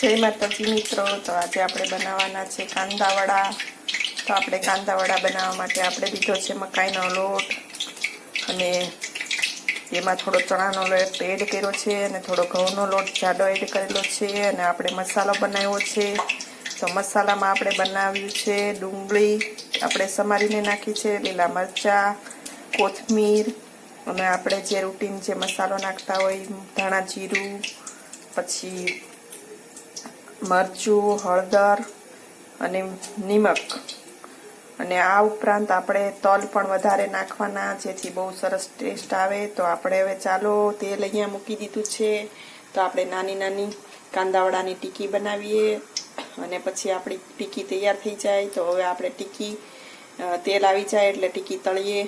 જય માતાજી મિત્રો, તો આજે આપણે બનાવવાના છે કાંદાવડા. તો આપણે કાંદાવડા બનાવવા માટે આપણે લીધો છે મકાઈનો લોટ અને એમાં થોડો ચણાનો લોટ એડ કર્યો છે અને થોડો ઘઉંનો લોટ જાડો એડ કરેલો છે અને આપણે મસાલો બનાવ્યો છે. તો મસાલામાં આપણે બનાવ્યું છે ડુંગળી, આપણે સમારીને નાખી છે લીલા મરચાં, કોથમીર અને આપણે જે રૂટીન જે મસાલો નાખતા હોય ધાણા જીરું, પછી મરચું, હળદર અને નિમક. અને આ ઉપરાંત આપણે તલ પણ વધારે નાખવાના, જેથી બહુ સરસ ટેસ્ટ આવે. તો આપણે હવે ચાલો તેલ અહીંયા મૂકી દીધું છે. તો આપણે નાની નાની કાંદાવડાની ટીકી બનાવીએ અને પછી આપણી ટીકી તૈયાર થઈ જાય. તો હવે આપણે ટીકી તેલ આવી જાય એટલે ટીકી તળીએ.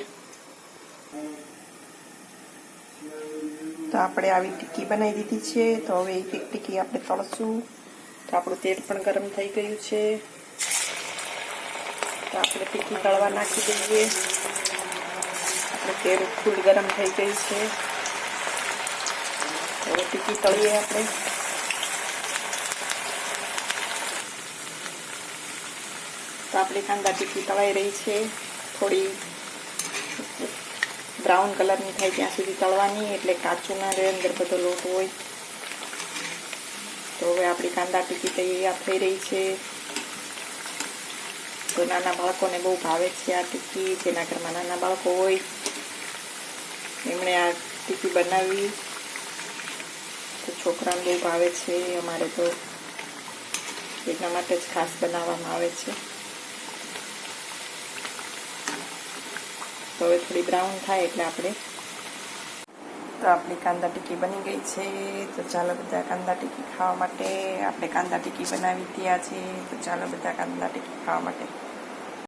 તો આપણે આવી ટીકી બનાવી દીધી છે. તો હવે એક ટીકી આપણે તળશું. તો આપણું તેલ પણ ગરમ થઈ ગયું છે. તો આપણે ટીકી તળવા નાખી દઈએ. આપણે તેલ ફૂલ ગરમ થઈ ગયું છે. હવે ટીકી તળીએ આપણે. તો આપણી કાંદા ટીકી તળાઈ રહી છે. થોડી બ્રાઉન કલરની થાય ત્યાં સુધી તળવાની, એટલે કાચું ના રહે, અંદર બધો લોટ હોય. તો હવે આપણી કાંદા ટીકી તૈયાર થઈ રહી છે. તો નાના બાળકોને બહુ ભાવે છે આ ટીકી, જેના ઘરમાં નાના બાળકો હોય. એમણે આ ટીકી બનાવી. તો છોકરાને બહુ ભાવે છે. અમારે તો એટલા માટે જ ખાસ બનાવવામાં આવે છે. તો હવે થોડી બ્રાઉન થાય એટલે આપણે તો આપણી કાંદા ટીકી બની ગઈ છે. તો ચાલો બધા કાંદા ટીકી ખાવા માટે આપણે કાંદા ટીકી બનાવી ત્યાં છે. તો ચાલો બધા કાંદા ટીકી ખાવા માટે